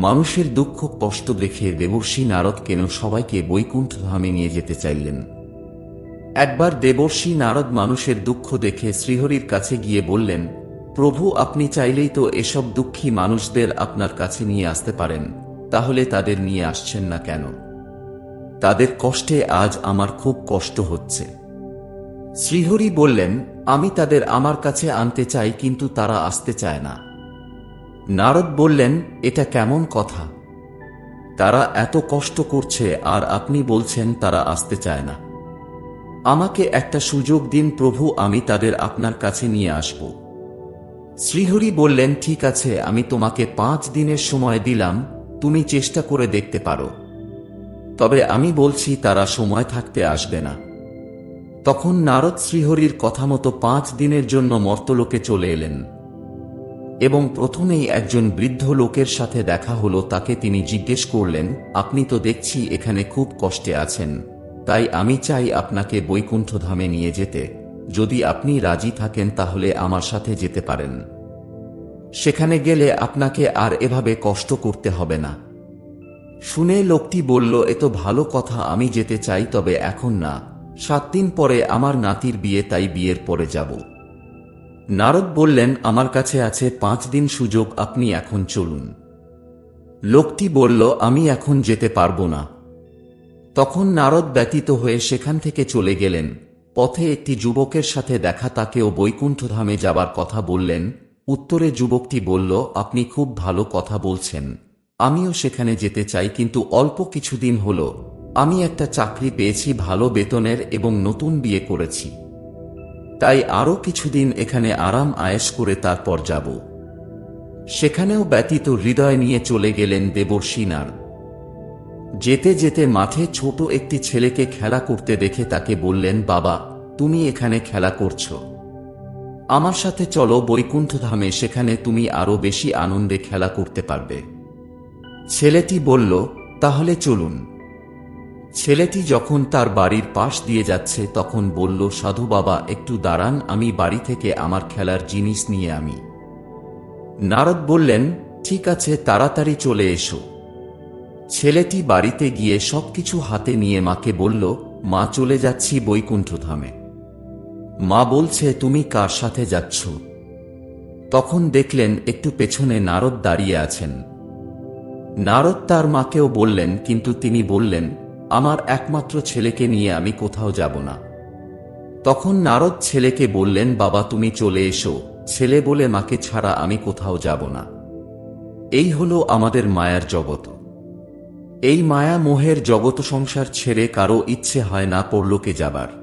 মানুষের দুঃখ কষ্ট দেখে দেবর্ষী নারদ কেন সবাইকে বৈকুণ্ঠ ধামে নিয়ে যেতে চাইলেন? একবার দেবর্ষী নারদ মানুষের দুঃখ দেখে শ্রীহরির কাছে গিয়ে বললেন, প্রভু, আপনি চাইলেই তো এসব দুঃখী মানুষদের আপনার কাছে নিয়ে আসতে পারেন, তাহলে তাদের নিয়ে আসছেন না কেন? তাদের কষ্টে আজ আমার খুব কষ্ট হচ্ছে। শ্রীহরি বললেন, আমি তাদের আমার কাছে আনতে চাই, কিন্তু তারা আসতে চায় না। নারদ বললেন, এটা কেমন কথা? তারা এত কষ্ট করছে, আর আপনি বলছেন তারা আসতে চায় না। আমাকে একটা সুযোগ দিন প্রভু, আমি তাদের আপনার কাছে নিয়ে আসব। শ্রীহরি বললেন, ঠিক আছে, আমি তোমাকে পাঁচ দিনের সময় দিলাম, তুমি চেষ্টা করে দেখতে পারো। তবে আমি বলছি, তারা সময় থাকতে আসবে না। তখন নারদ শ্রীহরির কথা মতো পাঁচ দিনের জন্য মর্তলোকে চলে এলেন। এবং প্রথমেই একজন বৃদ্ধ লোকের সাথে দেখা হলো, তাকে তিনি জিজ্ঞেস করলেন, আপনি তো দেখছি এখানে খুব কষ্টে আছেন। তাই আমি চাই আপনাকে বৈকুণ্ঠ ধামে নিয়ে যেতে। যদি আপনি রাজি থাকেন, তাহলে আমার সাথে যেতে পারেন। সেখানে গেলে আপনাকে আর এভাবে কষ্ট করতে হবে না। শুনে লোকটি বলল এত ভালো কথা, আমি যেতে চাই, তবে এখন না। সাত দিন পরে আমার নাতির বিয়ে, তাই বিয়ের পরে যাব। নারদ বললেন, আমার কাছে আছে পাঁচ দিন সুযোগ, আপনি এখন চলুন। লোকটি বলল, আমি এখন যেতে পারব না। তখন নারদ ব্যতীত হয়ে সেখান থেকে চলে গেলেন। পথে একটি যুবকের সাথে দেখা তাকেও বৈকুণ্ঠধামে যাবার কথা বললেন। উত্তরে যুবকটি বলল, আপনি খুব ভালো কথা বলছেন। আমিও সেখানে যেতে চাই, কিন্তু অল্প কিছুদিন হল। আমি একটা চাকরি পেয়েছি, ভালো বেতনের এবং নতুন বিয়ে করেছি। তাই আরও কিছুদিন এখানে আরাম আয়েশ করে তারপর যাব। সেখানেও ব্যতীত হৃদয় নিয়ে চলে গেলেন দেবর্ষী যেতে যেতে মাঠে ছোট একটি ছেলেকে খেলা করতে দেখে তাকে বললেন, বাবা, তুমি এখানে খেলা করছ। আমার সাথে চলো বৈকুণ্ঠ ধামে সেখানে তুমি আরও বেশি আনন্দে খেলা করতে পারবে। ছেলেটি বলল, তাহলে চলুন। ছেলেটি যখন তার বাড়ির পাশ দিয়ে যাচ্ছে, তখন বলল, সাধু বাবা, একটু দাঁড়ান, আমি বাড়ি থেকে আমার খেলার জিনিস নিয়ে আমি। নারদ বললেন, ঠিক আছে, তাড়াতাড়ি চলে এসো। ছেলেটি বাড়িতে গিয়ে সবকিছু হাতে নিয়ে মাকে বলল, মা চলে যাচ্ছি বৈকুণ্ঠ ধামে মা বলছে, তুমি কার সাথে যাচ্ছ? তখন দেখলেন, একটু পেছনে নারদ দাঁড়িয়ে আছেন। নারদ তার মাকেও বললেন, কিন্তু তিনি বললেন আমার একমাত্র ছেলেকে নিয়ে আমি কোথাও যাব না। তখন নারদ ছেলেকে বললেন, বাবা, তুমি চলে এসো। ছেলে বলে মাকে ছাড়া আমি কোথাও যাব না। এই হলো আমাদের মায়ার জগত এই মায়া মোহের জগৎ সংসার ছেড়ে কারও ইচ্ছে হয় না পরলোকে যাবার।